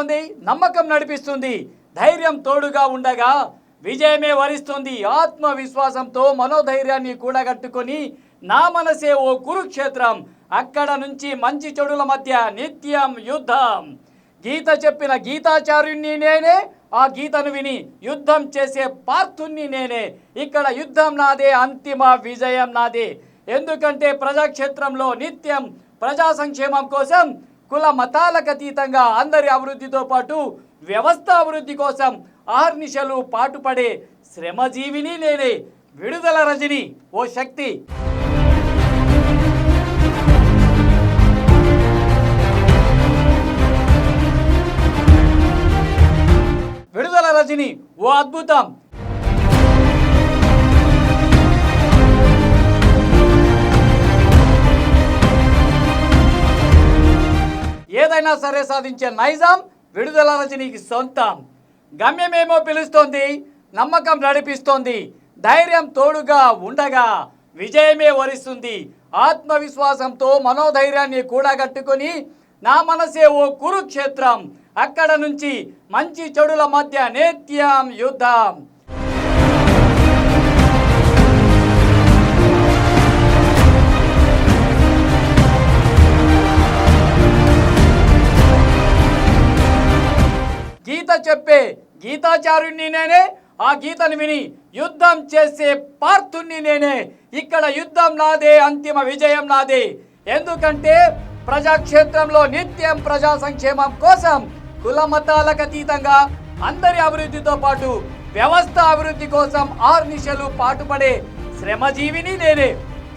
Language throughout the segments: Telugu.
వరిస్తోంది నమ్మకం నడిపిస్తుంది ధైర్యం తోడుగా ఉండగా విజయమే వరిస్తుంది. ఆత్మవిశ్వాసంతో మనోధైర్యాన్ని కూడగట్టుకొని నా మనసే ఓ కురుక్షేత్రం. అక్కడ నుంచి మంచి చెడుల మధ్య నిత్యం యుద్ధం. గీత చెప్పిన గీతాచార్యుణ్ణి నేనే ఆ గీతను విని యుద్ధం చేసే పార్థుణ్ణి నేనే. ఇక్కడ యుద్ధం నాదే అంతిమ విజయం నాదే. ఎందుకంటే ప్రజాక్షేత్రంలో నిత్యం ప్రజా సంక్షేమం కోసం కుల మతాలకు అతీతంగా అందరి అభివృద్ధితో పాటు వ్యవస్థ అభివృద్ధి కోసం ఆర్నిశలు పాటుపడే శ్రమజీవిని నేనే విడుదల రజని ఓ శక్తి. విడుదల రజని ఓ అద్భుతం. ఏదైనా సరే సాధించే నైజాం విడుదల రజనీకి సొంతం. గమ్యమేమో పిలుస్తోంది నమ్మకం నడిపిస్తోంది ధైర్యం తోడుగా ఉండగా విజయమే వరిస్తుంది. ఆత్మవిశ్వాసంతో మనోధైర్యాన్ని కూడగట్టుకొని నా మనసే ఓ కురుక్షేత్రం. అక్కడ నుంచి మంచి చెడుల మధ్య నేత్యం యుద్ధం. గీత చెప్పే గీతాచార్యుణ్ణి నేనే ఆ గీతను విని యుద్ధం చేసే పార్థుణ్ణి నేనే. ఇక్కడ యుద్ధం నాదే అంతిమ విజయం నాదే. ఎందుకంటే ప్రజాక్షేత్రంలో నిత్యం ప్రజా సంక్షేమం కోసం కుల మతాలకు అతీతంగా అందరి అభివృద్ధితో పాటు వ్యవస్థ అభివృద్ధి కోసం ఆర్నిశలు పాటుపడే శ్రమజీవిని నేనే.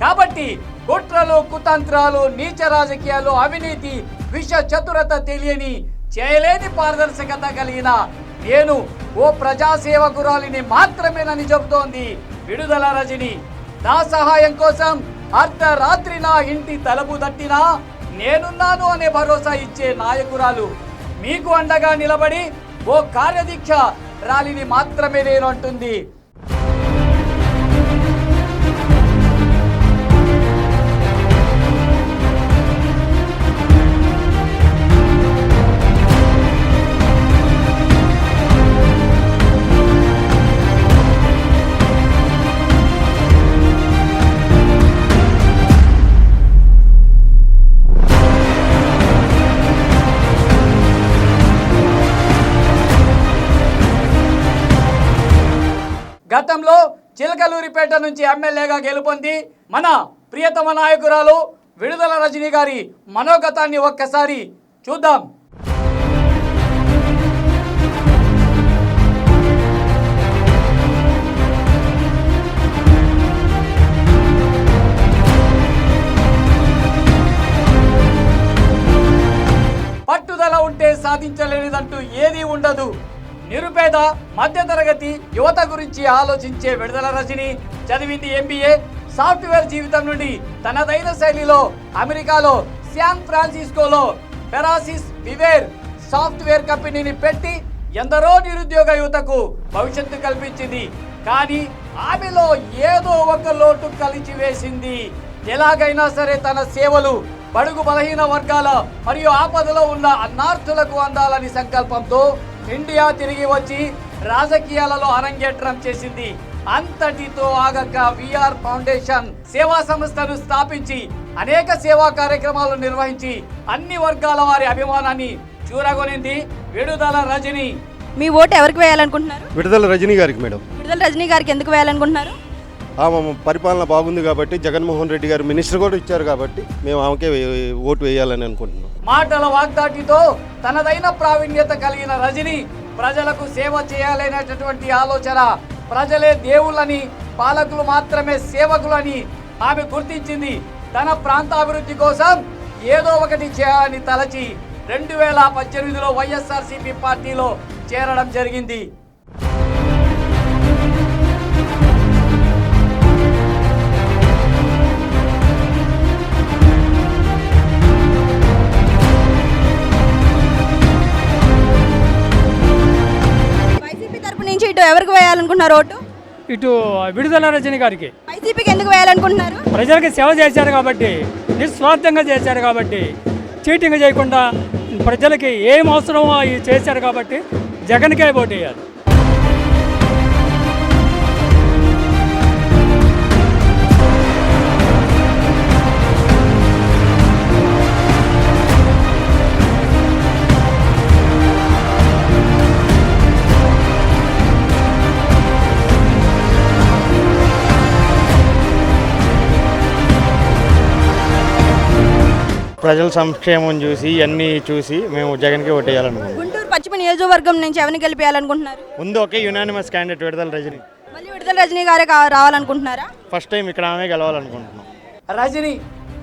కాబట్టి కుట్రలు కుతంత్రాలు నీచ రాజకీయాలు అవినీతి విష చతురత తెలియని చేయలేని పారదర్శకత కలిగిన నేను ఓ ప్రజాసేవకురాలిని మాత్రమేనని చెబుతోంది. విడుదల రజని నా సహాయం కోసం అర్ధరాత్రి నా ఇంటి తలుపు తట్టినా నేనున్నాను అనే భరోసా ఇచ్చే నాయకురాలు. మీకు అండగా నిలబడి ఓ కార్యదీక్ష ర్యాలీని మాత్రమే నేను అంటుంది. గతంలో చిలకలూరిపేట నుంచి ఎమ్మెల్యేగా గెలుపొంది మన ప్రియతమ నాయకురాలు విడుదల రజనీ గారి మనోగతాన్ని ఒక్కసారి చూద్దాం. పట్టుదల ఉంటే సాధించలేనిదంటూ ఏదీ ఉండదు. నిరుపేద మధ్యతరగతి యువత గురించి ఆలోచించే విడుదల రజని. చదివింది ఎంబీఏ సాఫ్ట్వేర్ జీవితం నుండి తనదైన శైలిలో అమెరికాలో శాన్ ఫ్రాన్సిస్కోలో పెరాసిస్ వివేర్ సాఫ్ట్వేర్ కంపెనీని పెట్టి ఎందరో నిరుద్యోగ యువతకు భవిష్యత్తు కల్పించింది. కానీ ఆమెలో ఏదో ఒక లోటు కలిచి వేసింది. ఎలాగైనా సరే తన సేవలు బడుగు బలహీన వర్గాల మరియు ఆపదలో ఉన్న అన్నార్థులకు అందాలని సంకల్పంతో ఇండియా తిరిగి వచ్చి రాజకీయాలలో అరంగేట్రం చేసింది. అంతటితో ఆగక విఆర్ ఫౌండేషన్ సేవా సంస్థను స్థాపించి అనేక సేవా కార్యక్రమాలు నిర్వహించి అన్ని వర్గాల వారి అభిమానాన్ని చూరగొనింది విడుదల రజని. మీ ఓటు ఎవరికి వేయాలనుకుంటున్నారు? విడుదల రజనీ గారికి మేడం. విడుదల రజనీ గారికి ఎందుకు వేయాలనుకుంటున్నారు? ఆమె పరిపాలన బాగుంది కాబట్టి జగన్మోహన్ రెడ్డి గారు మినిస్టర్ కూడా ఇచ్చారు కాబట్టి మేము ఆమెకే ఓటు వేయాలని అనుకుంటున్నాం. మాటల వాగ్దాటితో తనదైన ప్రావీణ్యత కలిగిన రజని ప్రజలకు సేవ చేయాలనేటటువంటి ఆలోచన ప్రజలే దేవుళ్ళని పాలకులు మాత్రమే సేవకులని ఆమె గుర్తించింది. తన ప్రాంతాభివృద్ధి కోసం ఏదో ఒకటి చేయాలని తలచి రెండు వేల పద్దెనిమిదిలో వైఎస్ఆర్సీపీ పార్టీలో చేరడం జరిగింది. ఇటు ఎవరికి వేయాలనుకుంటున్నారు ఓటు? ఇటు విడుదల రజని గారికి. వైసీపీకి ఎందుకు వేయాలనుకుంటున్నారు? ప్రజలకి సేవ చేశారు కాబట్టి నిస్వార్థంగా చేశారు కాబట్టి చీటింగ్ చేయకుండా ప్రజలకి ఏం అవసరమో అవి చేశారు కాబట్టి జగన్కే ఓటు వేయాలి. ప్రజల సంక్షేమం చూసి ఇవన్నీ చూసి మేము జగన్కి ఓటేయాలనుకుంటున్నాం. గుంటూరు పశ్చిమ నియోజకవర్గం నుంచి ఎవరిని గెలిపేయాలనుకుంటున్నారు? ముందు ఒకే యునానిమస్ క్యాండిడేట్ విడుదల రజని. మళ్ళీ విడుదల రజనీ గారే కా- రావాలనుకుంటున్నారా? ఫస్ట్ టైం ఇక్కడ ఆమె గెలవాలనుకుంటున్నాం. రజని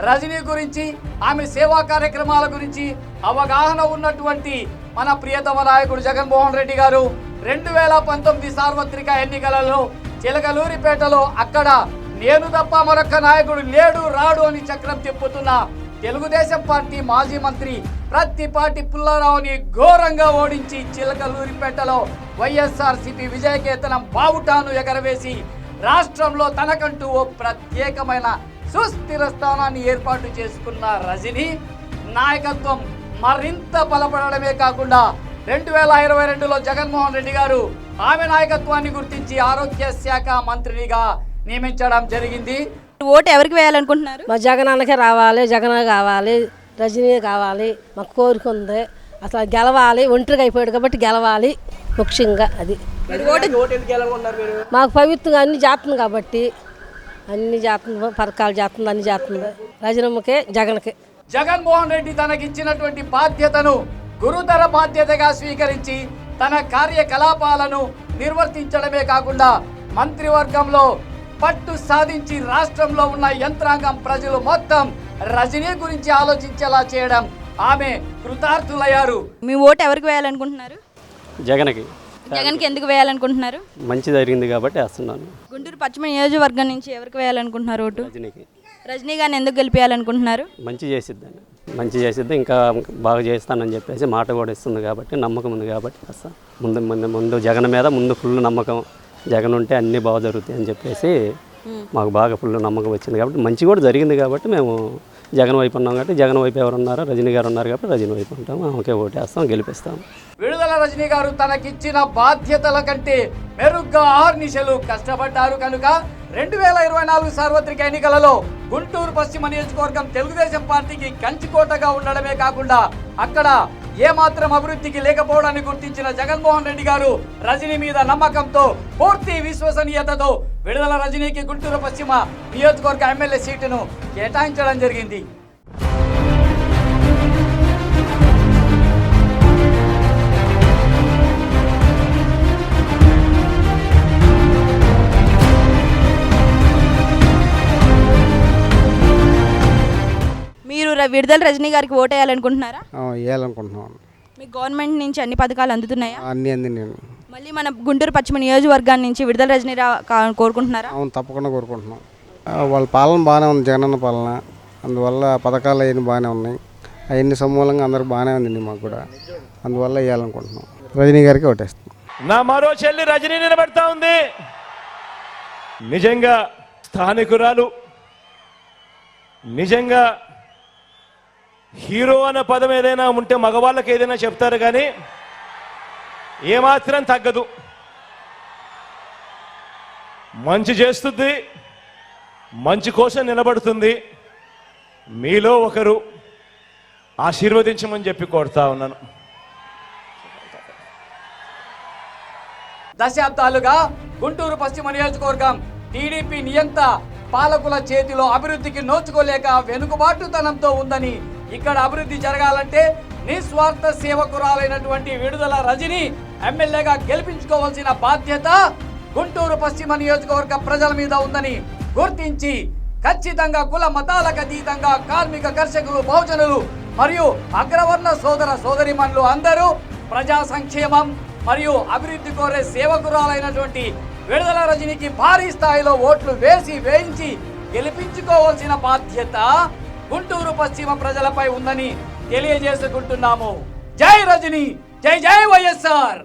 రజనీ గురించి ఆమె సేవా కార్యక్రమాల గురించి అవగాహన ఉన్నటువంటి మన ప్రియతమ నాయకుడు జగన్మోహన్ రెడ్డి గారు రెండు వేల పంతొమ్మిది సార్వత్రిక ఎన్నికలలో చిలకలూరిపేటలో అక్కడ నేను తప్ప మరొక నాయకుడు లేడు రాడు అని చక్రం తిప్పుతున్న తెలుగుదేశం పార్టీ మాజీ మంత్రి ప్రత్తిపాటి పుల్లారావుని ఘోరంగా ఓడించి చిలకలూరిపేటలో వైఎస్ఆర్సీపీ విజయకేతనం బావుటాను ఎగరవేసి రాష్ట్రంలో తనకంటూ ఓ ప్రత్యేకమైన సుస్థిర స్థానాన్ని ఏర్పాటు చేసుకున్న రజని నాయకత్వం మరింత బలపడడమే కాకుండా రెండు వేల ఇరవై రెండులో జగన్మోహన్ రెడ్డి గారు ఆమె నాయకత్వాన్ని గుర్తించి ఆరోగ్య శాఖ మంత్రినిగా నియమించడం జరిగింది. ఓటు ఎవరికి వేయాలనుకుంటున్నారు? మా జగనాన్నకే రావాలి జగన్ కావాలి రజనీ కావాలి మాకు కోరిక ఉంది. అసలు గెలవాలి ఒంటరిగా అయిపోయాడు కాబట్టి గెలవాలి ముఖ్యంగా అది. మాకు పవిత్రంగా అన్ని చేస్తుంది కాబట్టి అన్ని చేస్తుంది పథకాలు చేస్తుంది అన్ని చేస్తుంది. రజనమ్మకే జగన్కే. జగన్మోహన్ రెడ్డి తనకిచ్చినటువంటి బాధ్యతను గురుతర బాధ్యతగా స్వీకరించి తన కార్యకలాపాలను నిర్వర్తించడమే కాకుండా మంత్రివర్గంలో పట్టు సాధించి రాష్ట్రంలో ఉన్న యంత్రాంగం ప్రజలు మొత్తం రజనీ గురించి ఆలోచించేలా చేయడం. ఆమె కృతార్థులయ్యారు. మీ ఓటు ఎవరికి వేయాలనుకుంటున్నారు? జగన్కి. జగన్కి ఎందుకు వేయాలనుకుంటున్నారు? మంచి జరిగింది కాబట్టి వేస్తున్నాను. గుంటూరు పశ్చిమ నియోజకవర్గం నుంచి ఎవరికి వేయాలనుకుంటున్నారు ఓటు? రజనీకి. రజనీ గారిని ఎందుకు గెలిపేయాలనుకుంటున్నారు? మంచి చేసిద్దాన్ని మంచి చేసిద్ది ఇంకా బాగా చేస్తానని చెప్పేసి మాట కూడా ఇస్తుంది కాబట్టి నమ్మకం ఉంది కాబట్టి వేస్తాను ముందు ముందు ముందు జగన్ మీద ముందు ఫుల్ నమ్మకం. జగన్ ఉంటే అన్నీ బాగా జరుగుతాయి అని చెప్పేసి మాకు బాగా ఫుల్ నమ్మకం వచ్చింది కాబట్టి మంచి కూడా జరిగింది కాబట్టి మేము జగన్ వైపు ఉన్నాం కాబట్టి జగన్ వైపు ఎవరు ఉన్నారో రజనీ గారు ఉన్నారు కాబట్టి రజనీ వైపు ఉంటాం. ఆమెకే ఓటేస్తాం గెలిపిస్తాం. విడుదల రజనీ గారు తనకిచ్చిన బాధ్యతల కంటే మెరుగ్గా ఆర్నిశలు కష్టపడ్డారు కనుక రెండు వేల ఇరవై నాలుగు సార్వత్రిక ఎన్నికలలో గుంటూరు పశ్చిమ నియోజకవర్గం తెలుగుదేశం పార్టీకి కంచికోటగా ఉండడమే కాకుండా అక్కడ ఏమాత్రం అభివృద్ధికి లేకపోవడాన్ని గుర్తించిన జగన్మోహన్ రెడ్డి గారు రజనీ మీద నమ్మకంతో పూర్తి విశ్వసనీయతతో విడుదల రజనీకి గుంటూరు పశ్చిమ నియోజకవర్గ ఎమ్మెల్యే సీటును కేటాయించడం జరిగింది. మీరు ర- విడుదల రజనీ గారికి ఓటు వేయాలనుకుంటున్నారా? వేయాలనుకుంటున్నాం. మీ గవర్నమెంట్ నుంచి అన్ని పథకాలు అందుతున్నాయా? అన్నీ అంది నేను మళ్ళీ మన గుంటూరు పశ్చిమ నియోజకవర్గాన్ని నుంచి విడుదల రజనీ రా కా- కోరుకుంటున్నారా? అవును తప్పకుండా కోరుకుంటున్నాం. ఆ, వాళ్ళ పాలన బాగానే ఉంది జగనన్న పాలన. అందువల్ల పథకాలు అవన్నీ బాగానే ఉన్నాయి. అవన్నీ సమూలంగా అందరికి బాగానే ఉంది మాకు కూడా. అందువల్ల వేయాలనుకుంటున్నాం. రజనీ గారికి ఓటేస్తాం నా మరో చెల్లి రజనీ నిలబెడతా ఉంది. నిజంగా స్థానికురాలు నిజంగా హీరో అనే పదం ఏదైనా ఉంటే మగవాళ్ళకి ఏదైనా చెప్తారు కానీ ఏమాత్రం తగ్గదు. మంచి చేస్తుంది మంచి కోసం నిలబడుతుంది. మీలో ఒకరు ఆశీర్వదించమని చెప్పి కోరుతా ఉన్నాను. దశాబ్దాలుగా గుంటూరు పశ్చిమ నియోజకవర్గం టీడీపీ నియంత పాలకుల చేతిలో అభివృద్ధికి నోచుకోలేక వెనుకబాటుతనంతో ఉందని ఇక్కడ అభివృద్ధి జరగాలంటే నిస్వార్థ సేవకురాలైనటువంటి విడుదల రజని ఎమ్మెల్యేగా గెలిపించుకోవాల్సిన బాధ్యత గుంటూరు పశ్చిమ నియోజకవర్గ ప్రజల మీద ఉందని గుర్తించి ఖచ్చితంగా కుల మతాలకు అతీతంగా కార్మిక కర్షకులు బహుజనులు మరియు అగ్రవర్ణ సోదర సోదరిమణులు అందరూ ప్రజా సంక్షేమం మరియు అభివృద్ధి కోరే సేవకురాలైనటువంటి విడుదల రజనికి భారీ స్థాయిలో ఓట్లు వేసి వేయించి గెలిపించుకోవాల్సిన బాధ్యత గుంటూరు పశ్చిమ ప్రజలపై ఉందని తెలియజేసుకుంటున్నాము. జై రజని జై జై వైఎస్ఆర్.